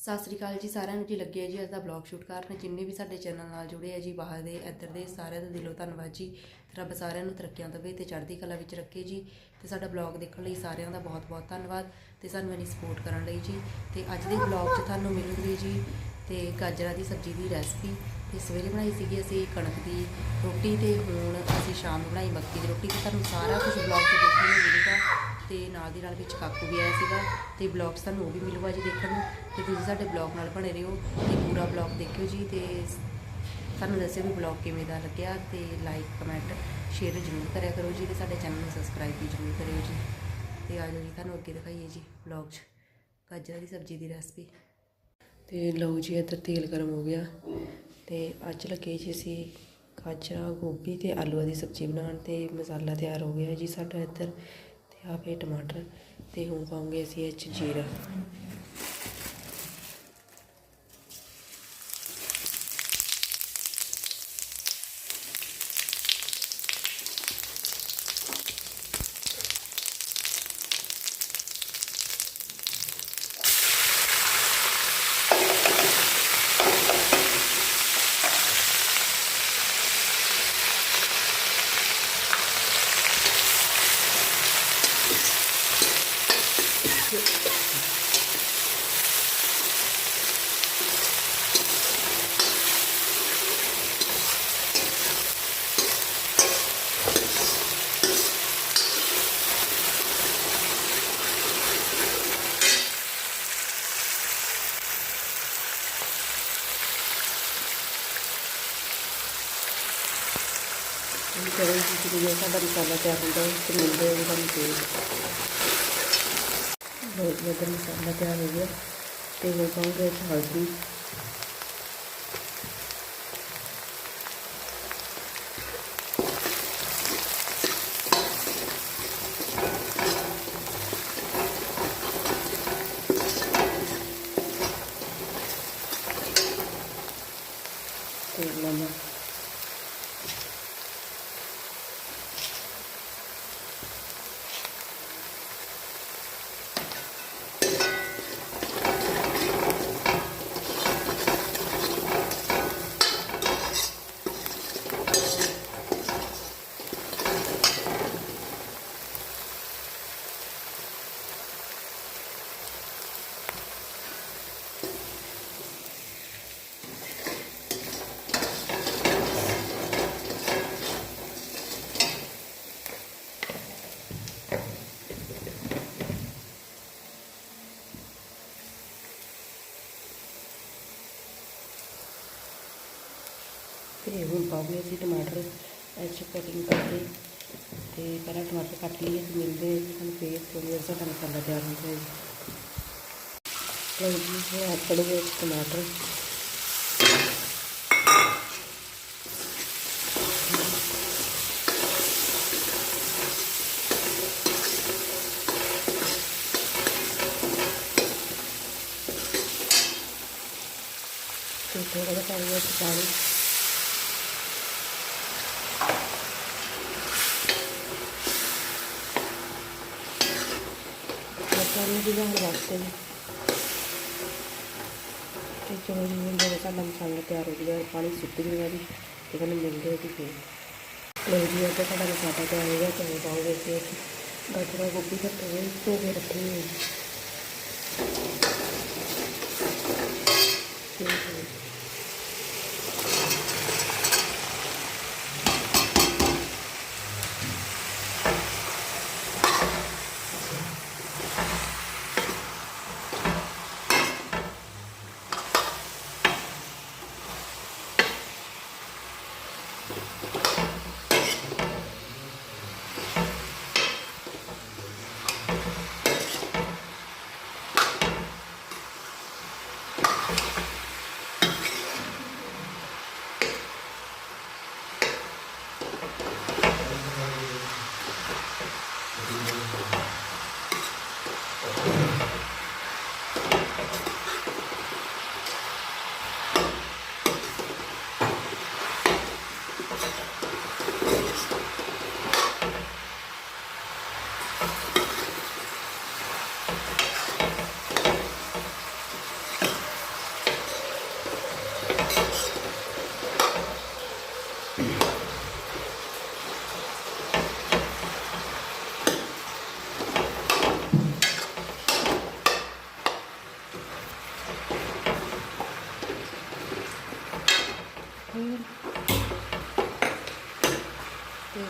ਸਤਿ ਸ੍ਰੀ ਅਕਾਲ ਜੀ, ਸਾਰਿਆਂ ਨੂੰ ਜੀ ਲੱਗੇ ਜੀ? ਅੱਜ ਦਾ ਬਲੌਗ ਸ਼ੂਟ ਕਰਨ ਜਿੰਨੇ ਵੀ ਸਾਡੇ ਚੈਨਲ ਨਾਲ ਜੁੜੇ ਆ ਜੀ, ਬਾਹਰ ਦੇ, ਇੱਧਰ ਦੇ, ਸਾਰਿਆਂ ਦਾ ਦਿਲੋਂ ਧੰਨਵਾਦ ਜੀ। ਰੱਬ ਸਾਰਿਆਂ ਨੂੰ ਤਰੱਕੀਆਂ ਦੇਵੇ ਤੇ ਚੜ੍ਹਦੀ ਕਲਾ ਵਿੱਚ ਰੱਖੇ ਜੀ। ਤੇ ਸਾਡਾ ਬਲੌਗ ਦੇਖਣ ਲਈ ਸਾਰਿਆਂ ਦਾ ਬਹੁਤ-ਬਹੁਤ ਧੰਨਵਾਦ ਤੇ ਸਾਨੂੰ ਇੰਨੀ ਸਪੋਰਟ ਕਰਨ ਲਈ ਜੀ। ਤੇ ਅੱਜ ਦੇ ਬਲੌਗ 'ਚ ਤੁਹਾਨੂੰ ਮਿਲੂਗੀ ਜੀ ਤੇ ਗਾਜਰਾਂ ਦੀ ਸਬਜ਼ੀ ਦੀ ਰੈਸਪੀ ਤੇ ਸਵੇਰੇ ਬਣਾਈ ਸੀਗੀ ਅਸੀਂ ਕਣਕ ਦੀ ਰੋਟੀ ਤੇ ਹੁਣ ਅਸੀਂ ਸ਼ਾਮ ਨੂੰ ਬਣਾਈ ਮੱਕੀ ਦੀ ਰੋਟੀ। ਤੇ ਤੁਹਾਨੂੰ ਸਾਰਾ ਕੁਝ ਬਲੌਗ 'ਚ ਦੇਖਣ ਨੂੰ ਮਿਲੇਗਾ। ਤੇ ਨਾਲ ਦੀ ਨਾਲ ਵਿੱਚ ਕਾਕੂ ਵੀ ਆਇਆ ਸੀਗਾ ਤੇ ਬਲੌਗ ਸਾਨੂੰ ਉਹ ਵੀ ਮਿਲੂਗਾ ਜੀ ਦੇਖਣ ਨੂੰ। ਤੇ ਤੁਸੀਂ ਸਾਡੇ ਬਲੌਗ ਨਾਲ ਬਣੇ ਰਹੋ ਤੇ ਪੂਰਾ ਬਲੌਗ ਦੇਖਿਓ ਜੀ ਤੇ ਸਾਨੂੰ ਦੱਸਿਓ ਵੀ ਬਲੌਗ ਕਿਵੇਂ ਦਾ ਲੱਗਿਆ ਤੇ ਲਾਈਕ ਕਮੈਂਟ ਸ਼ੇਅਰ ਜ਼ਰੂਰ ਕਰਿਆ ਕਰੋ ਜੀ ਤੇ ਸਾਡੇ ਚੈਨਲ ਨੂੰ ਸਬਸਕ੍ਰਾਈਬ ਵੀ ਜ਼ਰੂਰ ਕਰਿਓ ਜੀ। ਤੇ ਆ ਜਾਓ ਜੀ, ਤੁਹਾਨੂੰ ਅੱਗੇ ਦਿਖਾਈਏ ਜੀ ਬਲੌਗ 'ਚ। ਗਾਜਰਾਂ ਦੀ ਸਬਜ਼ੀ ਦੀ ਰੈਸਪੀ ਤੇ ਲਓ ਜੀ, ਇੱਧਰ ਤੇਲ ਗਰਮ ਹੋ ਗਿਆ ਤੇ ਅੱਜ ਲੱਗੇ ਜੀ ਅਸੀਂ ਗਾਜਰਾਂ, ਗੋਭੀ ਤੇ ਆਲੂਆਂ ਦੀ ਸਬਜ਼ੀ ਬਣਾਉਣ ਤੇ ਮਸਾਲਾ ਤਿਆਰ ਹੋ ਗਿਆ ਜੀ ਸਾਡਾ ਇੱਧਰ। ਤੇ ਆਹ ਪਏ ਟਮਾਟਰ ਅਤੇ ਹੁਣ ਪਾਉਂਗੇ ਅਸੀਂ ਇਹ 'ਚ ਜੀਰਾ। ਸਾਡਾ ਹੁੰਦਾ ਤੇ ਮਿਲਦੇ ਹਾਂ ਤੁਹਾਨੂੰ ਤੇਲ ਬਹੁਤ ਵਧੀਆ ਮਸਾਲਾ ਤਿਆਰ ਹੋ ਗਿਆ। ਤੇ ਹੁਣ ਪਾਉਂਗੇ ਇਹ ਹਲਦੀ ਤੇ ਹੁਣ ਪਾਉਂਗੇ ਅਸੀਂ ਟਮਾਟਰ ਐਚ ਕਟਿੰਗ ਕਰਕੇ ਤੇ ਪਹਿਲਾਂ ਟਮਾਟਰ ਕੱਟ ਲਈਏ ਤੇ ਮਿਲਦੇ ਸਾਨੂੰ ਫੇਰ ਥੋੜੀ ਦੇਰ ਸਾਡਾ ਮਸਾਲਾ ਤਿਆਰ ਹੋ ਜਾਏਗਾ। ਲਓ ਜੀ, ਇਹ ਐਡ ਵਿੱਚ ਟਮਾਟਰ। ਤੇ ਥੋੜਾ ਜਿਹਾ ਪਾਣੀ ਵਿੱਚ ਪਾਣੀ ਮਸਾਲੇ ਦੀ ਵਾਸਤੇ ਤੇ ਚਲੋ ਜੀ ਹੁਣ ਜਦੋਂ ਸਾਡਾ ਮਸਾਲਾ ਤਿਆਰ ਹੋ ਗਿਆ, ਪਾਣੀ ਸੁੱਕ ਗਿਆ ਜੀ, ਤੇ ਤੁਹਾਨੂੰ ਮਿਲਦੇ ਜੀ ਫੇਰ। ਲਓ ਜੀ ਅੱਧਾ ਸਾਡਾ ਮਸਾਲਾ ਤਿਆਰ ਹੋ ਗਿਆ ਤੇ ਪਾਉਂਗੇ ਤੇ ਗਾਜਰਾਂ, ਗੋਭੀ ਕੱਟੇ ਹੋਏ ਧੋ ਕੇ ਰੱਖੇ ਹੋਏ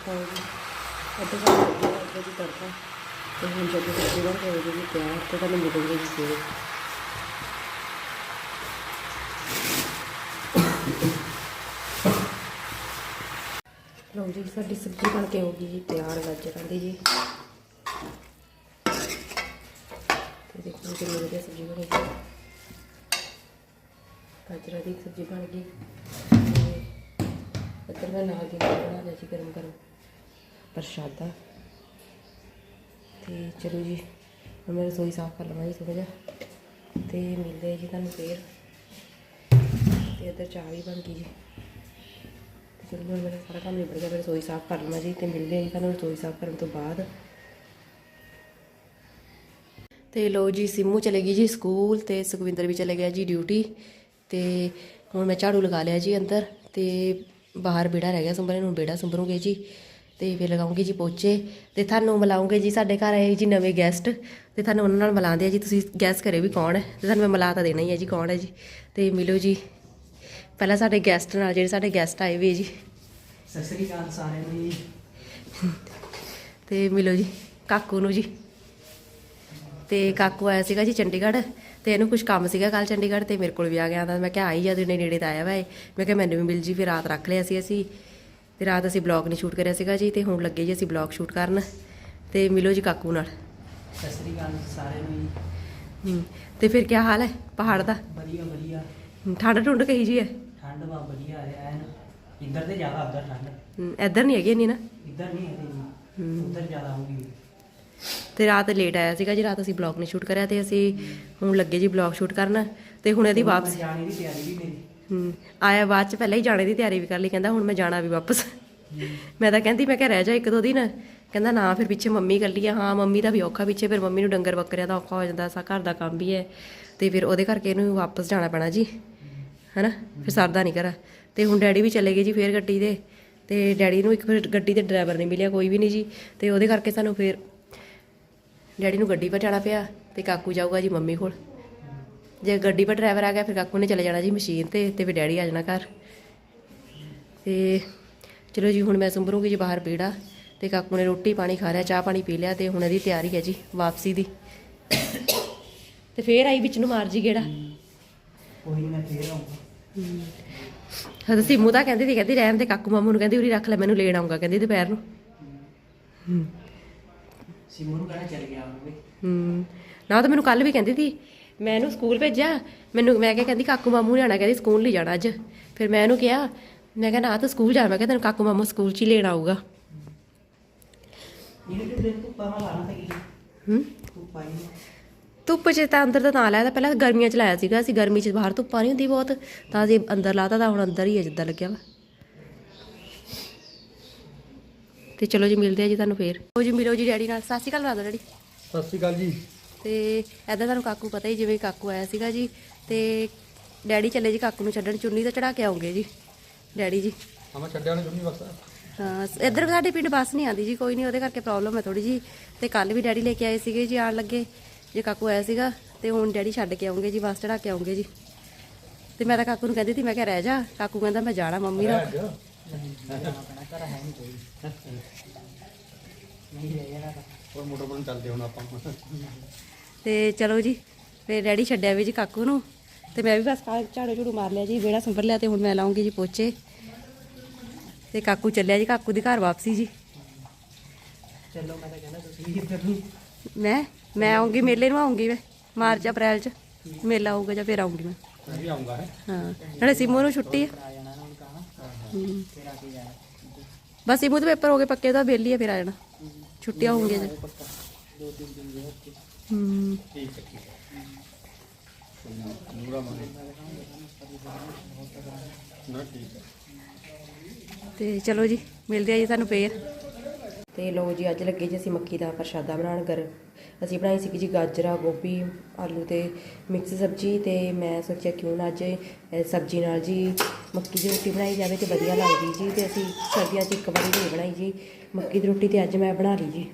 ਲਓ ਅੱਧੇ ਘੰਟੇ ਲੱਗੇ ਅੱਧੇ ਦੀ ਤੜਕਾ। ਤੇ ਹੁਣ ਜਦੋਂ ਸਬਜ਼ੀ ਬਣ ਕੇ ਹੋ ਜਾਊਗੀ ਤਿਆਰ ਤੇ ਤੁਹਾਨੂੰ ਮਿਲੂਗੀ ਜੀ ਸਵੇਰੇ। ਲਓ ਜੀ, ਸਾਡੀ ਸਬਜ਼ੀ ਬਣ ਕੇ ਹੋ ਗਈ ਜੀ, ਤਿਆਰ ਗਾਜਰਾਂ ਦੀ ਜੀ। ਤੇ ਦੇਖੋ ਕਿੰਨੀ ਵਧੀਆ ਸਬਜ਼ੀ ਬਣੀ ਜੀ। ਗਾਜਰਾਂ ਦੀ ਸਬਜ਼ੀ ਬਣ ਗਈ। ਇੱਧਰ ਮੈਂ ਨਾਲ ਦੀ ਨਾਲ ਬਣਾ ਲਿਆ ਜੀ ਗਰਮ ਗਰਮ ਪ੍ਰਸ਼ਾਦਾ। ਤੇ ਚਲੋ ਜੀ, ਹੁਣ ਮੈਂ ਰਸੋਈ ਸਾਫ਼ ਕਰ ਲਵਾਂ ਜੀ ਥੋੜ੍ਹਾ ਜਿਹਾ। ਤੇ ਮਿਲਦੇ ਜੀ ਤੁਹਾਨੂੰ ਫੇਰ। ਤੇ ਇੱਧਰ ਚਾਹ ਵੀ ਬਣ ਗਈ ਜੀ। ਤੇ ਚਲੋ ਹੁਣ ਮੇਰਾ ਸਾਰਾ ਕੰਮ ਨਿਬੜ ਗਿਆ, ਮੈਂ ਰਸੋਈ ਸਾਫ਼ ਕਰ ਲਵਾਂ ਜੀ। ਤੇ ਮਿਲਦੇ ਆ ਜੀ ਤੁਹਾਨੂੰ ਰਸੋਈ ਸਾਫ਼ ਕਰਨ ਤੋਂ ਬਾਅਦ। ਤੇ ਲੋ ਜੀ, ਸਿੰਮੂ ਚਲੇ ਗਈ ਜੀ ਸਕੂਲ ਤੇ ਸੁਖਵਿੰਦਰ ਵੀ ਚਲੇ ਗਿਆ ਜੀ ਡਿਊਟੀ। ਤੇ ਹੁਣ ਮੈਂ ਝਾੜੂ ਲਗਾ ਲਿਆ ਜੀ ਅੰਦਰ। ਤੇ ਬਾਹਰ ਬੇੜਾ ਰਹਿ ਗਿਆ ਸੁੰਬਰੇ ਨੂੰ, ਬੇੜਾ ਸੁੰਬਰੂਗੇ ਜੀ। ਤੇ ਫਿਰ ਲਗਾਉਂਗੀ ਜੀ ਪੋਚੇ ਤੇ ਤੁਹਾਨੂੰ ਮਿਲਾਉਂਗੇ ਜੀ ਸਾਡੇ ਘਰ ਆਏ ਜੀ ਨਵੇਂ ਗੈਸਟ ਤੇ ਤੁਹਾਨੂੰ ਉਹਨਾਂ ਨਾਲ ਮਿਲਾਉਂਦੇ ਆ ਜੀ ਤੁਸੀਂ ਗੈਸ ਕਰੇ ਵੀ ਕੌਣ ਹੈ? ਤੇ ਤੁਹਾਨੂੰ ਮੈਂ ਮਿਲਾ ਤਾਂ ਦੇਣਾ ਹੀ ਹੈ ਜੀ ਕੌਣ ਹੈ ਜੀ? ਤੇ ਮਿਲੋ ਜੀ। ਪਹਿਲਾਂ ਸਾਡੇ ਗੈਸਟ ਨਾਲ ਜਿਹੜੇ ਸਾਡੇ ਗੈਸਟ ਆਏ ਵੀ ਜੀ। ਸਤਿ ਸ੍ਰੀ ਅਕਾਲ ਸਾਰਿਆਂ ਨੂੰ ਜੀ। ਤੇ ਮਿਲੋ ਜੀ ਕਾਕੂ ਨੂੰ ਜੀ। ਤੇ ਕਾਕੂ ਆਇਆ ਸੀਗਾ ਜੀ ਚੰਡੀਗੜ੍ਹ ਤੇ ਇਹਨੂੰ ਕੁਝ ਕੰਮ ਸੀਗਾ ਕੱਲ ਚੰਡੀਗੜ੍ਹ ਤੇ ਮੇਰੇ ਕੋਲ ਵੀ ਆ ਗਿਆ ਤਾਂ ਮੈਂ ਕਿਹਾ ਆਈ ਜਦ ਇਹਨੇ ਨੇੜੇ ਤਾਂ ਆਇਆ ਵਾ ਇਹ। ਮੈਂ ਕਿਹਾ ਮੈਨੂੰ ਵੀ ਮਿਲ ਜੀ ਫਿਰ ਰਾਤ ਰੱਖ ਲਿਆ ਸੀ ਅਸੀਂ। ਤੇ ਰਾਤ ਅਸੀਂ ਬਲੌਗ ਨਹੀਂ ਸ਼ੂਟ ਕਰਿਆ ਸੀਗਾ ਜੀ ਤੇ ਹੁਣ ਲੱਗੇ ਜੀ ਅਸੀਂ ਬਲੌਗ ਸ਼ੂਟ ਕਰਨ ਤੇ ਮਿਲੋ ਜੀ ਕਾਕੂ ਨਾਲ। ਸਤਿ ਸ੍ਰੀ ਅਕਾਲ ਸਾਰਿਆਂ ਨੂੰ ਜੀ। ਤੇ ਫਿਰ ਕੀ ਹਾਲ ਹੈ ਪਹਾੜ ਦਾ? ਵਧੀਆ ਵਧੀਆ। ਠੰਡ ਠੁੰਡ ਕਹੀ ਜੀ ਹੈ? ਠੰਡ ਵਾ ਵਧੀਆ ਹੈ ਐਨ ਇੱਧਰ ਤੇ ਜ਼ਿਆਦਾ ਉੱਧਰ ਠੰਡ। ਇੱਧਰ ਨਹੀਂ ਹੈਗੀ ਨਹੀਂ ਨਾ? ਇੱਧਰ ਨਹੀਂ ਹੈ। ਤੇ ਉੱਧਰ ਜ਼ਿਆਦਾ ਹੋਊਗੀ ਤੇ ਰਾਤ ਲੇਟ ਆਇਆ ਸੀਗਾ ਜੀ ਰਾਤ ਅਸੀਂ ਬਲੌਗ ਨਹੀਂ ਸ਼ੂਟ ਕਰਿਆ ਤੇ ਅਸੀਂ ਹੁਣ ਲੱਗੇ ਜੀ ਬਲੌਗ ਸ਼ੂਟ ਕਰਨ ਤੇ ਹੁਣ ਇਹਦੀ ਵਾਪਸ ਜਾਣੇ ਦੀ ਤਿਆਰੀ ਵੀ ਮੇਰੀ। ਹੂੰ। ਆਇਆ ਬਾਅਦ ਚ ਪਹਿਲਾਂ ਹੀ ਜਾਣੇ ਦੀ ਤਿਆਰੀ ਵੀ ਕਰ ਲਈ, ਕਹਿੰਦਾ ਹੁਣ ਮੈਂ ਜਾਣਾ ਵੀ ਵਾਪਸ। ਮੈਂ ਤਾਂ ਕਹਿੰਦੀ, ਮੈਂ ਕਿਹਾ ਰਹਿ ਜਾ ਇੱਕ ਦੋ ਦਿਨ। ਕਹਿੰਦਾ ਨਾ, ਫਿਰ ਪਿੱਛੇ ਮੰਮੀ ਇਕੱਲੀ ਆ। ਹਾਂ, ਮੰਮੀ ਦਾ ਵੀ ਔਖਾ ਪਿੱਛੇ, ਫਿਰ ਮੰਮੀ ਨੂੰ ਡੰਗਰ ਬੱਕਰਿਆਂ ਦਾ ਔਖਾ ਹੋ ਜਾਂਦਾ, ਸਾ ਘਰ ਦਾ ਕੰਮ ਵੀ ਹੈ। ਤੇ ਫਿਰ ਉਹਦੇ ਕਰਕੇ ਇਹਨੂੰ ਵਾਪਸ ਜਾਣਾ ਪੈਣਾ ਜੀ। ਹੈਨਾ? ਫਿਰ ਸਰਦਾ ਨਹੀਂ ਕਰਾ ਤੇ ਹੁਣ ਡੈਡੀ ਵੀ ਚਲੇ ਗਏ ਜੀ ਫੇਰ ਗੱਡੀ ਦੇ ਤੇ ਡੈਡੀ ਨੂੰ ਇੱਕ ਫਿਰ ਗੱਡੀ ਤੇ ਡਰਾਈਵਰ ਨਹੀਂ ਮਿਲਿਆ, ਕੋਈ ਵੀ ਨਹੀਂ ਜੀ। ਤੇ ਉਹਦੇ ਕਰਕੇ ਸਾਨੂੰ ਫਿਰ ਡੈਡੀ ਨੂੰ ਗੱਡੀ 'ਪਰ ਜਾਣਾ ਪਿਆ। ਤੇ ਕਾਕੂ ਜਾਊਗਾ ਜੀ ਮੰਮੀ ਕੋਲ। ਜੇ ਗੱਡੀ 'ਪਰ ਡਰਾਈਵਰ ਆ ਗਿਆ ਫਿਰ ਕਾਕੂ ਨੇ ਚਲੇ ਜਾਣਾ ਜੀ ਮਸ਼ੀਨ ਤੇ ਤੇ ਫਿਰ ਡੈਡੀ ਆ ਜਾਣਾ ਘਰ। ਤੇ ਚਲੋ ਜੀ ਹੁਣ ਮੈਂ ਸੰਭਰੂਗੀ ਜੀ ਬਾਹਰ ਬੇੜਾ ਤੇ ਕਾਕੂ ਨੇ ਰੋਟੀ ਪਾਣੀ ਖਾ ਲਿਆ ਚਾਹ ਪਾਣੀ ਪੀ ਲਿਆ ਤੇ ਹੁਣ ਇਹਦੀ ਤਿਆਰੀ ਹੈ ਜੀ ਵਾਪਸੀ ਦੀ। ਤੇ ਫੇਰ ਆਈ ਵਿੱਚ ਨੂੰ ਮਾਰ ਜੀ ਗੇੜਾ। ਕੋਈ ਮੈਂ ਫੇਰ ਆਉਂਗਾ। ਹਾਂ ਸਿੰਮੂ ਤਾਂ ਕਹਿੰਦੀ ਸੀ ਕਹਿੰਦੀ ਰਹਿਣ ਦੇ ਕਾਕੂ ਮਾਮੂ ਨੂੰ ਕਹਿੰਦੀ ਉਰੀ ਰੱਖ ਲੈ ਮੈਨੂੰ ਲੈਣ ਆਉਂਗਾ ਕਹਿੰਦੀ ਦੁਪਹਿਰ ਨੂੰ। ਸਿਮੂ ਨੂੰ ਕਹਿਣਾ ਚੱਲ ਗਿਆ ਹੂੰ ਨਾ ਤਾਂ ਮੈਨੂੰ ਕੱਲ ਵੀ ਕਹਿੰਦੀ ਸੀ ਮੈਂ ਇਹਨੂੰ ਸਕੂਲ ਭੇਜਿਆ। ਮੈਨੂੰ ਮੈਂ ਕਿਹਾ ਕਹਿੰਦੀ ਕਾਕੂ ਮਾਮੂ ਨੇ ਆਣਾ ਕਹਿੰਦੀ ਸਕੂਲ ਨਹੀਂ ਜਾਣਾ ਅੱਜ। ਫਿਰ ਮੈਂ ਇਹਨੂੰ ਕਿਹਾ ਮੈਂ ਕਿਹਾ ਨਾ ਤੂੰ ਸਕੂਲ ਜਾ ਮੈਂ ਕਿਹਾ ਤੈਨੂੰ ਕਾਕੂ ਮਾਮੂ ਸਕੂਲ 'ਚ ਹੀ ਲੈਣ ਆਊਗਾ। ਇਹਨੇ ਤੇ ਦਿਨ ਧੁੱਪਾਂ ਹੂੰ? 'ਚ ਤਾਂ ਅੰਦਰ ਤਾਂ ਤਾਂ ਲਾਇਆ ਤਾਂ ਪਹਿਲਾਂ ਗਰਮੀਆਂ 'ਚ ਲਾਇਆ ਸੀਗਾ ਅਸੀਂ ਗਰਮੀ 'ਚ ਬਾਹਰ ਧੁੱਪਾਂ ਨਹੀਂ ਹੁੰਦੀ ਬਹੁਤ ਤਾਂ ਅਸੀਂ ਅੰਦਰ ਲਾਤਾ ਤਾਂ ਹੁਣ ਅੰਦਰ ਹੀ ਹੈ ਜਿੱਦਾਂ ਲੱਗਿਆ ਵਾ। ਤੇ ਚਲੋ ਜੀ ਮਿਲਦੇ ਆ ਜੀ ਤੁਹਾਨੂੰ ਫੇਰ। ਉਹ ਜੀ ਮਿਲੋ ਜੀ ਡੈਡੀ ਨਾਲ। ਸਤਿ ਸ਼੍ਰੀ ਅਕਾਲ ਬੁਲਾ ਦਿਓ ਡੈਡੀ। ਸਤਿ ਸ਼੍ਰੀ ਅਕਾਲ ਜੀ। ਤੇ ਐਦਾਂ ਤੁਹਾਨੂੰ ਕਾਕੂ ਪਤਾ ਹੀ ਜਿਵੇਂ ਕਾਕੂ ਆਇਆ ਸੀਗਾ ਜੀ ਤੇ ਡੈਡੀ ਚੱਲੇ ਜੀ ਕਾਕੂ ਨੂੰ ਛੱਡਣ ਚੁੰਨੀ ਤਾਂ ਚੜਾ ਕੇ ਆਉਂਗੇ ਜੀ ਡੈਡੀ ਜੀ। ਹਾਂ ਮੈਂ ਛੱਡਿਆ ਨੂੰ ਜੁਨੀ ਬਸ। ਹਾਂ ਇੱਧਰ ਸਾਡੇ ਪਿੰਡ ਬੱਸ ਨਹੀਂ ਆਉਂਦੀ ਜੀ ਕੋਈ ਨਹੀਂ ਉਹਦੇ ਕਰਕੇ ਪ੍ਰੋਬਲਮ ਹੈ ਥੋੜੀ ਜੀ। ਤੇ ਕੱਲ ਵੀ ਡੈਡੀ ਲੈ ਕੇ ਆਏ ਸੀਗੇ ਜੀ ਆਣ ਲੱਗੇ ਜੇ ਕਾਕੂ ਆਇਆ ਸੀਗਾ ਤੇ ਹੁਣ ਡੈਡੀ ਛੱਡ ਕੇ ਆਉਂਗੇ ਜੀ ਬੱਸ ਚੜਾ ਕੇ ਆਉਂਗੇ ਜੀ। ਤੇ ਮੈਂ ਤਾਂ ਕਾਕੂ ਨੂੰ ਕਹਿੰਦੀ ਸੀ ਮੈਂ ਕਿਹਾ ਰਹਿ ਜਾ ਕਾਕੂ ਕਹਿੰਦਾ ਮੈਂ ਜਾਣਾ ਮੰਮੀ ਨਾਲ। ਨਹੀਂ ਕੋਈ ਨਹੀਂ ਰਹਿ ਜਾਣਾ ਤਾਂ। ਹੋਰ ਮੋਟਰ ਬਣ ਚੱਲਦੇ ਹੁਣ ਆਪਾਂ। ਤੇ ਚਲੋ ਜੀ ਫਿਰ ਡੈਡੀ ਛੱਡਿਆ ਵੀ ਜੀ ਕਾਕੂ ਨੂੰ। ਤੇ ਮੈਂ ਵੀ ਬਸ ਝਾੜੂ ਝੂੜੂ ਮਾਰ ਲਿਆ ਜੀ ਵਿਹੜਾ ਸੰਭਰ ਲਿਆ ਤੇ ਹੁਣ ਮੈਂ ਲਾਉਂਗੀ ਜੀ ਪੋਚੇ। ਤੇ ਕਾਕੂ ਚੱਲਿਆ ਜੀ ਕਾਕੂ ਦੀ ਘਰ ਵਾਪਸੀ ਜੀ। ਚਲੋ ਮੈਂ ਤਾਂ ਕਹਿੰਦਾ ਤੁਸੀਂ ਵੀ ਇੱਧਰ ਨੂੰ। ਮੈਂ ਮੈਂ ਆਉਂਗੀ ਮੇਲੇ ਨੂੰ ਆਉਂਗੀ ਮੈਂ ਮਾਰਚ ਅਪ੍ਰੈਲ ਚ। ਮੇਲਾ ਆਊਗਾ ਜਾਂ ਫਿਰ ਆਉਂਗੀ ਮੈਂ। ਮੈਂ ਵੀ ਆਉਂਗਾ ਹੈ। ਨਾਲੇ ਸਿਮੂ ਨੂੰ ਛੁੱਟੀ ਹੈ। ਆ ਬਸ ਸਿਮੂ ਦੇ ਪੇਪਰ ਹੋ ਗਏ ਪੱਕੇ ਤਾਂ ਬੇਲੀ ਆ ਫਿਰ ਆ ਜਾਣਾ। ਛੁੱਟੀਆਂ ਹੋਣਗੀਆਂ ਜੀ। ਦੋ ਤਿੰਨ ਦਿਨ ਦੇ ਹੱਥੇ ਹੂੰ। ਠੀਕ ਹੈ ਠੀਕ ਹੈ। ਨੂਰਾ ਮਾਰੇ। ਨਾ ਠੀਕ ਹੈ। ਤੇ ਚਲੋ ਜੀ ਮਿਲਦੇ ਆ ਜੀ ਤੁਹਾਨੂੰ ਫੇਰ। ਤੇ ਲੋ ਜੀ ਅੱਜ ਲੱਗੇ ਜੀ ਅਸੀਂ ਮੱਕੀ ਦਾ ਪ੍ਰਸ਼ਾਦਾ ਬਣਾਉਣ ਕਰ ਅਸੀਂ ਬਣਾਈ ਸੀ ਜੀ ਗਾਜਰਾ ਗੋਭੀ ਆਲੂ ਤੇ ਮਿਕਸ ਸਬਜ਼ੀ ਤੇ ਮੈਂ ਸੋਚਿਆ ਕਿਉਂ ਨਾ ਅੱਜ ਸਬਜ਼ੀ ਨਾਲ ਜੀ ਮੱਕੀ ਦੀ ਰੋਟੀ ਬਣਾਈ ਜਾਵੇ ਤੇ ਵਧੀਆ ਲੱਗਦੀ ਜੀ। ਤੇ ਅਸੀਂ ਸਰਦੀਆਂ 'ਚ ਇੱਕ ਵਾਰੀ ਨਹੀਂ ਬਣਾਈ ਜੀ। ਮੱਕੀ ਦੀ ਰੋਟੀ ਤੇ ਅੱਜ ਮੈਂ ਬਣਾ ਲਈ ਜੀ।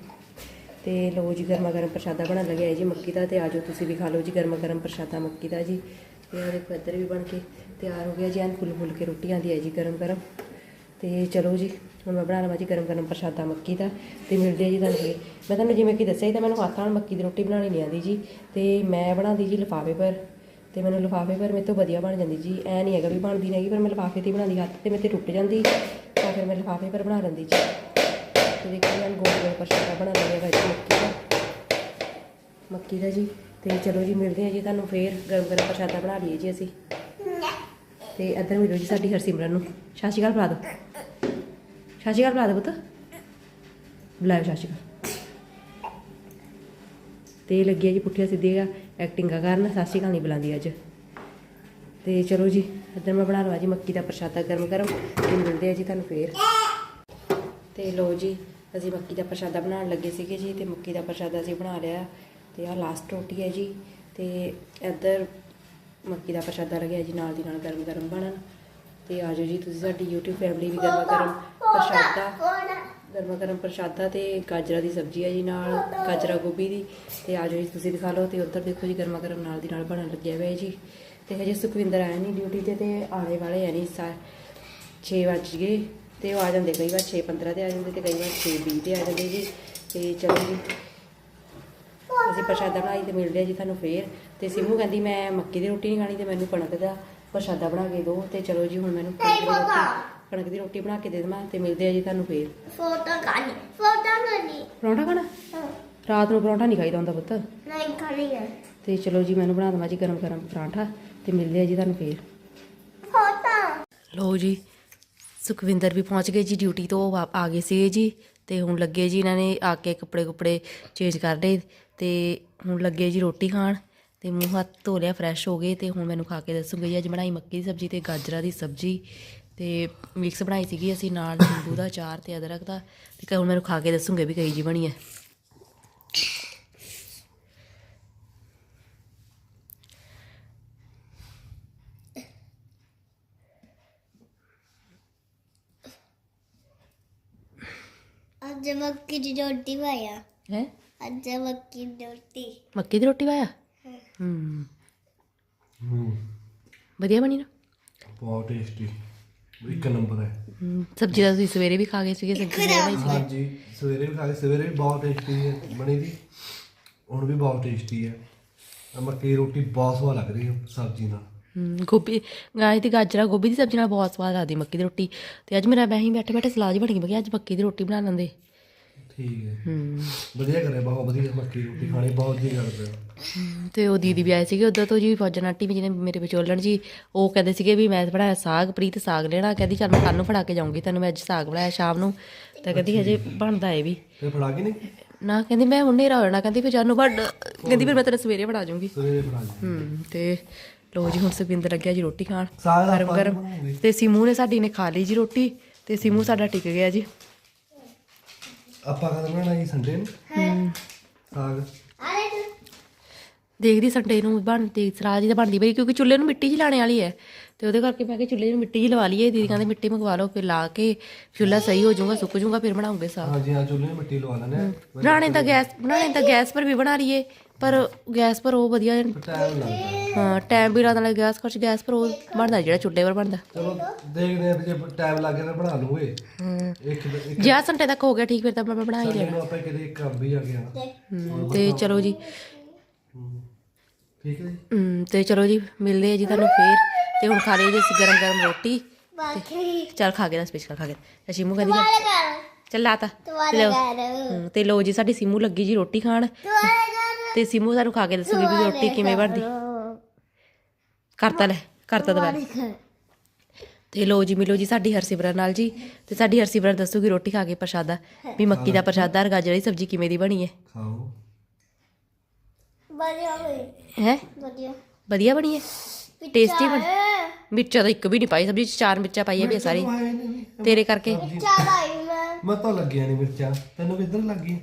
ਤੇ ਲੋ ਜੀ ਗਰਮਾ ਗਰਮ ਪ੍ਰਸ਼ਾਦਾ ਬਣਨ ਲੱਗਿਆ ਜੀ ਮੱਕੀ ਦਾ ਤੇ ਆਜੋ ਤੁਸੀਂ ਵੀ ਖਾ ਲਓ ਜੀ ਗਰਮਾ ਗਰਮ ਪ੍ਰਸ਼ਾਦਾ ਮੱਕੀ ਦਾ ਜੀ। ਤੇ ਆ ਦੇਖੋ ਇੱਧਰ ਵੀ ਬਣ ਕੇ ਤਿਆਰ ਹੋ ਗਿਆ ਜੀ। ਐਨ ਫੁੱਲ ਫੁੱਲ ਕੇ ਰੋਟੀ ਆਂਦੀ ਹੈ ਜੀ ਗਰਮ ਗਰਮ। ਤੇ ਚਲੋ ਜੀ, ਹੁਣ ਮੈਂ ਬਣਾ ਲਵਾਂ ਜੀ ਗਰਮ ਗਰਮ ਪ੍ਰਸ਼ਾਦਾ ਮੱਕੀ ਦਾ। ਤੇ ਮਿਲਦੇ ਆ ਜੀ ਤੁਹਾਨੂੰ ਫਿਰ। ਮੈਂ ਤੁਹਾਨੂੰ ਜਿਵੇਂ ਕਿ ਦੱਸਿਆ ਸੀ ਤਾਂ ਮੈਨੂੰ ਹੱਥ ਨਾਲ ਮੱਕੀ ਦੀ ਰੋਟੀ ਬਣਾਉਣੀ ਨਹੀਂ ਆਉਂਦੀ ਜੀ। ਤੇ ਮੈਂ ਬਣਾਉਂਦੀ ਜੀ ਲਿਫਾਫੇ ਪਰ। ਤੇ ਮੈਨੂੰ ਲਿਫਾਫੇ ਪਰ ਮੇਰੇ ਤੋਂ ਵਧੀਆ ਬਣ ਜਾਂਦੀ ਜੀ। ਐ ਨਹੀਂ ਹੈਗਾ ਵੀ ਬਣਦੀ ਨਹੀਂ ਹੈਗੀ, ਪਰ ਮੈਂ ਲਿਫਾਫੇ ਤੇ ਹੀ ਬਣਾਉਂਦੀ, ਹੱਥ ਤੇ ਮੇਰੇ ਤੇ ਟੁੱਟ ਜਾਂਦੀ। ਤਾਂ ਫਿਰ ਮੈਂ ਲਿਫਾਫੇ ਪਰ ਬਣਾ ਲੈਂਦੀ ਜੀ। ਤੇ ਦੇਖੋ ਮੈਂ ਗੋਲ ਗੋਲ ਪ੍ਰਸ਼ਾਦਾ ਬਣਾ ਲਿਆ ਜੀ ਮੱਕੀ ਦਾ। ਮੱਕੀ ਦਾ ਜੀ। ਤੇ ਚਲੋ ਜੀ, ਮਿਲਦੇ ਹਾਂ ਜੀ ਤੁਹਾਨੂੰ ਫੇਰ। ਗਰਮ ਗਰਮ ਪ੍ਰਸ਼ਾਦਾ ਬਣਾ ਲਈਏ ਜੀ ਅਸੀਂ। ਤੇ ਇੱਧਰ ਮਿਲੋ ਜੀ ਸਾਡੀ ਹਰਸਿਮਰਨ ਨੂੰ। ਸਤਿ ਸ਼੍ਰੀ ਅਕਾਲ ਬੁਲਾ ਦਿਓ ਸਤਿ ਸ਼੍ਰੀ ਅਕਾਲ ਬੁਲਾ ਦਿਓ ਪੁੱਤ। ਬੁਲਾਓ ਸਤਿ ਸ਼੍ਰੀ ਅਕਾਲ। ਤੇ ਲੱਗਿਆ ਜੀ ਪੁੱਠਿਆ ਸਿੱਧੀਆਂ ਐਕਟਿੰਗਾਂ ਕਰਨ। ਸਤਿ ਸ਼੍ਰੀ ਅਕਾਲ ਨਹੀਂ ਬੁਲਾਉਂਦੀ ਅੱਜ। ਤੇ ਚਲੋ ਜੀ, ਇੱਧਰ ਮੈਂ ਬਣਾ ਲਵਾਂ ਜੀ ਮੱਕੀ ਦਾ ਪ੍ਰਸ਼ਾਦਾ ਗਰਮ ਗਰਮ। ਤੇ ਮਿਲਦੇ ਆ ਜੀ ਤੁਹਾਨੂੰ ਫੇਰ। ਤੇ ਲੋ ਜੀ ਅਸੀਂ ਮੱਕੀ ਦਾ ਪ੍ਰਸ਼ਾਦਾ ਬਣਾਉਣ ਲੱਗੇ ਸੀਗੇ ਜੀ ਤੇ ਮੱਕੀ ਦਾ ਪ੍ਰਸ਼ਾਦਾ ਅਸੀਂ ਬਣਾ ਲਿਆ ਤੇ ਆਹ ਲਾਸਟ ਰੋਟੀ ਹੈ ਜੀ ਤੇ ਇੱਧਰ ਮੱਕੀ ਦਾ ਪ੍ਰਸ਼ਾਦਾ ਲੱਗਿਆ ਜੀ ਨਾਲ ਦੀ ਨਾਲ ਗਰਮ ਗਰਮ ਬਣਨ ਤੇ ਆਜੋ ਜੀ ਤੁਸੀਂ ਸਾਡੀ YouTube ਫੈਮਿਲੀ ਵੀ ਗਰਮਾ ਗਰਮ ਪ੍ਰਸ਼ਾਦਾ, ਗਰਮਾ ਗਰਮ ਪ੍ਰਸ਼ਾਦਾ ਤੇ ਗਾਜਰਾਂ ਦੀ ਸਬਜ਼ੀ ਹੈ ਜੀ ਨਾਲ, ਗਾਜਰਾ ਗੋਭੀ ਦੀ ਤੇ ਆਜੋ ਜੀ ਤੁਸੀਂ ਦਿਖਾ ਲਓ ਤੇ ਉੱਧਰ ਦੇਖੋ ਜੀ ਗਰਮਾ ਗਰਮ ਨਾਲ ਦੀ ਨਾਲ ਬਣਨ ਲੱਗਿਆ ਹੋਇਆ ਜੀ ਤੇ ਹਜੇ ਸੁਖਵਿੰਦਰ ਆਇਆ ਨਹੀਂ ਡਿਊਟੀ ਤੇ ਤੇ ਆਲੇ ਵਾਲੇ ਹੈ ਨਹੀਂ ਸਾ 6 ਵੱਜ ਗਏ। ਤੇ ਉਹ ਆ ਜਾਂਦੇ ਕਈ ਵਾਰ 6:15 ਤੇ ਆ ਜਾਂਦੇ ਤੇ ਕਈ ਵਾਰ 6:20 ਤੇ ਆ ਜਾਂਦੇ ਜੀ। ਤੇ ਚਲੋ ਜੀ ਅਸੀਂ ਪ੍ਰਸ਼ਾਦਾ ਬਣਾਈ ਤੇ ਮਿਲਦੇ ਆ ਜੀ ਤੁਹਾਨੂੰ ਫੇਰ। ਤੇ ਸਿੰਮੂ ਕਹਿੰਦੀ ਮੈਂ ਮੱਕੀ ਦੀ ਰੋਟੀ ਨਹੀਂ ਖਾਣੀ ਤੇ ਮੈਨੂੰ ਕਣਕ ਦਾ ਪ੍ਰਸ਼ਾਦਾ ਬਣਾ ਕੇ ਦਿਓ ਤੇ ਚਲੋ ਜੀ ਹੁਣ ਮੈਨੂੰ ਕਣਕ ਦੀ ਰੋਟੀ ਕਣਕ ਦੀ ਰੋਟੀ ਬਣਾ ਕੇ ਦੇ ਦੇਵਾਂ ਤੇ ਮਿਲਦੇ ਆ ਜੀ ਤੁਹਾਨੂੰ ਫੇਰ। ਫੋਟੋ ਕਾਣੀ ਫੋਟੋ ਕਾਣੀ ਪਰੌਂਠਾ ਖਾਣਾ? ਰਾਤ ਨੂੰ ਪਰੌਂਠਾ ਨਹੀਂ ਖਾਈਦਾ ਹੁੰਦਾ ਪੁੱਤ। ਨਹੀਂ ਖਾਣੀ ਹੈ ਤੇ ਚਲੋ ਜੀ ਮੈਨੂੰ ਬਣਾ ਦੇਵਾਂ ਜੀ ਗਰਮ ਗਰਮ ਪਰਾਂਠਾ ਤੇ ਮਿਲਦੇ ਆ ਜੀ ਤੁਹਾਨੂੰ ਫੇਰ। ਫੋਟੋ। ਲੋ ਜੀ ਸੁਖਵਿੰਦਰ ਵੀ ਪਹੁੰਚ ਗਏ ਜੀ ਡਿਊਟੀ ਤੋਂ ਉਹ ਆ- ਗਏ ਸੀਗੇ ਜੀ ਤੇ ਹੁਣ ਲੱਗੇ ਜੀ ਇਹਨਾਂ ਨੇ ਆ ਕੇ ਕੱਪੜੇ ਕੁਪੜੇ ਚੇਂਜ ਕਰ ਲਏ ਤੇ ਹੁਣ ਲੱਗੇ ਜੀ ਰੋਟੀ ਖਾਣ ਤੇ ਮੂੰਹ ਹੱਥ ਧੋ ਲਿਆ ਫਰੈਸ਼ ਹੋ ਗਏ ਤੇ ਹੁਣ ਮੈਨੂੰ ਖਾ ਕੇ ਦੱਸੂਗੇ ਜੀ ਅੱਜ ਬਣਾਈ ਮੱਕੀ ਦੀ ਸਬਜ਼ੀ ਤੇ ਗਾਜਰਾਂ ਦੀ ਸਬਜ਼ੀ ਤੇ ਮਿਕਸ ਬਣਾਈ ਸੀਗੀ ਅਸੀਂ ਨਾਲ ਨਿੰਬੂ ਦਾ, ਚਾਰ ਤੇ ਅਦਰਕ ਦਾ ਤੇ ਹੁਣ ਮੈਨੂੰ ਖਾ ਕੇ ਦੱਸੂਗੇ ਵੀ ਕਈ ਜੀ ਬਣੀ ਹੈ ਅੱਜ ਮੱਕੀ ਦੀ ਰੋਟੀ ਪਾਇਆ। ਹੈ? ਅੱਜ ਮੱਕੀ ਦੀ ਰੋਟੀ। ਮੱਕੀ ਦੀ ਰੋਟੀ ਪਾਇਆ? ਹੂੰ। ਹੂੰ। ਵਧੀਆ ਬਣੀ ਨਾ? ਬਹੁਤ ਟੇਸਟੀ ਇੱਕ ਨੰਬਰ ਹੈ। ਸਬਜ਼ੀ ਦਾ ਤੁਸੀਂ ਸਵੇਰੇ ਵੀ ਖਾ ਗਏ ਸੀਗੇ ਸਬਜ਼ੀ ਦਾ ਸੀ ਹਾਂਜੀ ਸਵੇਰੇ ਵੀ ਖਾ ਕੇ ਸਵੇਰੇ ਵੀ ਬਹੁਤ ਟੇਸਟੀ ਹੈ ਬਣੀ ਦੀ ਹੁਣ ਵੀ ਬਹੁਤ ਟੇਸਟੀ ਹੈ। ਮੱਕੀ ਦੀ ਰੋਟੀ ਬਹੁਤ ਸਵਾਦ ਲੱਗ ਰਹੀ ਹੈ ਸਬਜ਼ੀ ਨਾਲ। ਗੋਭੀ ਗਾਏ ਦੀ ਗਾਜਰਾਂ ਗੋਭੀ ਦੀ ਸਬਜ਼ੀ ਨਾਲ ਬਹੁਤ ਸਵਾਦ ਲੱਗਦੀ ਮੱਕੀ ਦੀ ਰੋਟੀ। ਤੇ ਅੱਜ ਮੇਰਾ ਵੈਸੇ ਹੀ ਬੈਠੇ ਬੈਠੇ ਸਲਾਦ ਬਣ ਗਈ ਮੈਂ ਕਿਹਾ ਅੱਜ ਮੱਕੀ ਦੀ ਰੋਟੀ ਬਣਾ ਲੈਂਦੇ। ਠੀਕ ਹੈ। ਹੂੰ ਵਧੀਆ ਕਰਿਆ ਬਹੁਤ ਵਧੀਆ ਮੱਕੀ ਦੀ ਰੋਟੀ ਖਾਣੀ ਬਹੁਤ ਜੀ ਕਰਦਾ ਤੇ ਉਹ ਦੀਦੀ ਵੀ ਆਏ ਸੀਗੇ ਉਧਰ ਤੋਂ ਜੀ ਫੌਜਨ ਆਂਟੀ ਵੀ ਜਿਹਨੇ ਮੇਰੇ ਵਿਚੋਲਣ ਜੀ ਉਹ ਕਹਿੰਦੇ ਸੀਗੇ ਵੀ ਮੈਂ ਬਣਾਇਆ ਸਾਗ ਪ੍ਰੀਤ ਸਾਗ ਲੈਣਾ ਕਹਿੰਦੀ ਚੱਲ ਮੈਂ ਕੱਲ ਨੂੰ ਫੜਾ ਕੇ ਜਾਊਂਗੀ ਤੈਨੂੰ ਮੈਂ ਅੱਜ ਸਾਗ ਬਣਾਇਆ ਸ਼ਾਮ ਨੂੰ। ਤਾਂ ਕਹਿੰਦੀ ਹਜੇ ਬਣਦਾ ਏ ਵੀ। ਤੇ ਫੜਾ ਕੇ ਨਹੀਂ? ਨਾ ਕਹਿੰਦੀ ਮੈਂ ਹੁਣ ਜਾਣਾ ਕਹਿੰਦੀ ਫਿਰ ਜਾਨੂੰ ਵੱਡ ਕਹਿੰਦੀ ਫਿਰ ਮੈਂ ਤੇਰੇ ਸਵੇਰੇ ਫੜਾ ਜਾਊਂਗੀ। ਸਵੇਰੇ ਫੜਾ ਜੀ ਹੂੰ ਤੇ ਲੋ ਜੀ ਹੁਣ ਸੁਖਵਿੰਦਰ ਲੱਗਿਆ ਜੀ ਰੋਟੀ ਖਾਣ ਸਾਗ ਗਰਮ ਗਰਮ। ਤੇ ਸਿਮੂ ਨੇ ਸਾਡੀ ਨੇ ਖਾ ਲਈ ਜੀ ਰੋਟੀ ਤੇ ਸਿਮੂ ਸਾਡਾ ਟਿਕ ਗਿਆ ਜੀ। ਆਪਾਂ ਕਦੋਂ ਬਣਾਉਣਾ ਜੀ ਸੰਡੇ ਨੂੰ? ਸਾਗ। ਤੂੰ। ਦੇਖਦੀ ਸੰਡੇ ਨੂੰ ਬਣ ਤੇ ਸਰਾਜ ਦੀ ਤਾਂ ਬਣਦੀ ਪਈ ਕਿਉਂਕਿ ਚੁੱਲ੍ਹੇ ਨੂੰ ਮਿੱਟੀ ਜੀ ਲਾਣੇ ਵਾਲੀ ਹੈ। ਤੇ ਉਹਦੇ ਕਰਕੇ ਮੈਂ ਕਿਹਾ ਚੁੱਲ੍ਹੇ ਨੂੰ ਮਿੱਟੀ ਜੀ ਲਵਾ ਲਈਏ ਦੀਦੀ ਕਹਿੰਦੇ ਮਿੱਟੀ ਮੰਗਵਾ ਲਓ ਫਿਰ ਲਾ ਕੇ ਚੁੱਲ੍ਹਾ ਸਹੀ ਹੋ ਜਾਊਗਾ ਸੁੱਕ ਜਾਊਗਾ ਫਿਰ ਬਣਾਉਂਗੇ ਸਾਗ। ਹਾਂਜੀ ਹਾਂ ਚੁੱਲ੍ਹੇ 'ਤੇ ਮਿੱਟੀ ਲਵਾ ਲੈਣੇ ਬਣਾਣੇ ਤਾਂ ਗੈਸ ਬਣਾਣੇ ਤਾਂ ਗੈਸ ਪਰ ਵੀ ਬਣਾ ਲਈਏ। ਪਰ ਗੈਸ ਪਰ ਉਹ ਵਧੀਆ ਟਾਈਮ ਲੱਗਦਾ। ਹਾਂ ਟਾਈਮ ਵੀ ਰਾਤ ਨਾਲ ਗੈਸ ਖਰਚ ਗੈਸ ਪਰ ਉਹ ਬਣਦਾ ਜਿਹੜਾ ਚੁੱਲ੍ਹੇ ਪਰ ਬਣਦਾ। ਚਲੋ ਦੇਖਦੇ ਆ ਜੇ ਟਾਈਮ ਲੱਗ ਗਿਆ ਤਾਂ ਬਣਾ ਲੂਗੇ ਇੱਕ ਇੱਕ ਜੇ ਆਹ ਘੰਟੇ ਤੱਕ ਹੋ ਗਿਆ ਠੀਕ ਫਿਰ ਤਾਂ ਮੈਂ ਬਣਾ ਹੀ ਸੰਡੇ ਲਿਆ ਨੂੰ ਆਪਾਂ ਕਿਤੇ ਇੱਕ ਕੰਮ ਵੀ ਆ ਗਿਆ। ਹਮ, ਤੇ ਚਲੋ ਜੀ। ਠੀਕ ਹੈ ਜੀ। ਹਮ, ਤੇ ਚਲੋ ਜੀ ਮਿਲਦੇ ਆ ਜੀ ਤੁਹਾਨੂੰ ਫੇਰ। ਤੇ ਹੁਣ ਖਾ ਲਈ ਜੀ ਅਸੀਂ ਗਰਮ ਗਰਮ ਰੋਟੀ। ਬਾਕੀ ਚੱਲ ਖਾ ਕੇ ਦਾ ਸਪੈਸ਼ਲ ਖਾ ਕੇ। ਤੇ ਸ਼ਿਮੂ ਕਹਿੰਦੀ ਚੱਲ- ਵਾਲੇ ਕਰ। ਚੱਲ ਲਾਤਾ ਤੁਹਾਡੇ ਲਓ। ਕਰ। ਹਮ, ਤੇ ਲੋ ਜੀ ਸਾਡੀ ਸਿਮੂ ਲੱਗੀ ਜੀ ਰੋਟੀ ਖਾਣ। ਤੇ ਸਿਮੂ ਸਾਨੂੰ ਖਾ ਕੇ ਦੱਸੂਗੀ ਵੀ ਰੋਟੀ ਕਿਵੇਂ ਬਣਦੀ। ਕਰਤਾ ਲੈ ਕਰਤਾ ਦੁਬਾਰਾ ਤੇ ਲੋ ਜੀ ਮਿਲੋ ਜੀ ਸਾਡੀ ਹਰਸਿਮਰਨ ਨਾਲ ਜੀ। ਤੇ ਸਾਡੀ ਹਰਸਿਮਰਨ ਦੱਸੂਗੀ ਰੋਟੀ ਖਾ ਕੇ ਪ੍ਰਸ਼ਾਦਾ ਵੀ ਮੱਕੀ ਦਾ ਪ੍ਰਸ਼ਾਦਾ ਔਰ ਗਾਜਰ ਦੀ ਸਬਜ਼ੀ ਕਿਵੇਂ ਦੀ ਬਣੀ ਹੈ। ਖਾਓ। ਵਧੀਆ ਹੋਈ ਹੈ? ਵਧੀਆ। ਵਧੀਆ ਬਣੀ ਹੈ? ਟੇਸਟੀ ਬਣ। ਮਿਰਚਾਂ ਤਾਂ ਇੱਕ ਵੀ ਨਹੀਂ ਪਾਈ ਸਬਜ਼ੀ ਚ ਚਾਰ ਮਿਰਚਾਂ ਪਾਈਆਂ ਵੀ ਸਾਰੀ। ਤੇਰੇ ਕਰਕੇ। ਚਾਹ ਆਈ ਮੈਂ। ਮੈਂ ਤਾਂ ਲੱਗਿਆ ਨਹੀਂ ਮਿਰਚਾਂ। ਤੈਨੂੰ ਕਿੱਧਰ ਲੱਗੀ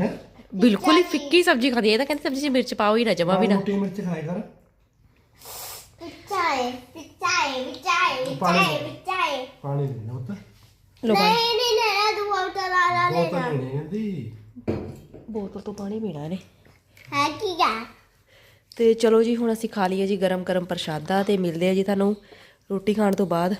ਹੈ? ਬਿਲਕੁਲ ਹੀ ਫਿੱਕੀ ਸਬਜ਼ੀ ਖਾਦੀ ਇਹ ਤਾਂ ਕਹਿੰਦੀ ਸਬਜ਼ੀ 'ਚ ਮਿਰਚ ਪਾਓ ਹੀ ਨਾ ਜਮਾ ਵੀ ਨਾ। ਮੋਟੀ ਮਿਰਚ ਖਾਏ ਕਰ। ਪਾਣੀ ਨਾ ਲੋ ਨਹੀਂ ਨਹੀਂ ਲੈਣਾ ਤੂੰ ਲਾ ਬਹੁਤ ਲੈਣੇ ਬੋਤਲ ਤੋਂ ਪਾਣੀ ਪੀਣਾ ਇਹਨੇ। ਹੈ ਕੀ ਗਾ ਤੇ ਚਲੋ ਜੀ ਹੁਣ ਅਸੀਂ ਖਾ ਲਈਏ ਜੀ ਗਰਮ ਗਰਮ ਪ੍ਰਸ਼ਾਦਾ ਤੇ ਮਿਲਦੇ ਆ ਜੀ ਤੁਹਾਨੂੰ ਰੋਟੀ ਖਾਣ ਤੋਂ ਬਾਅਦ।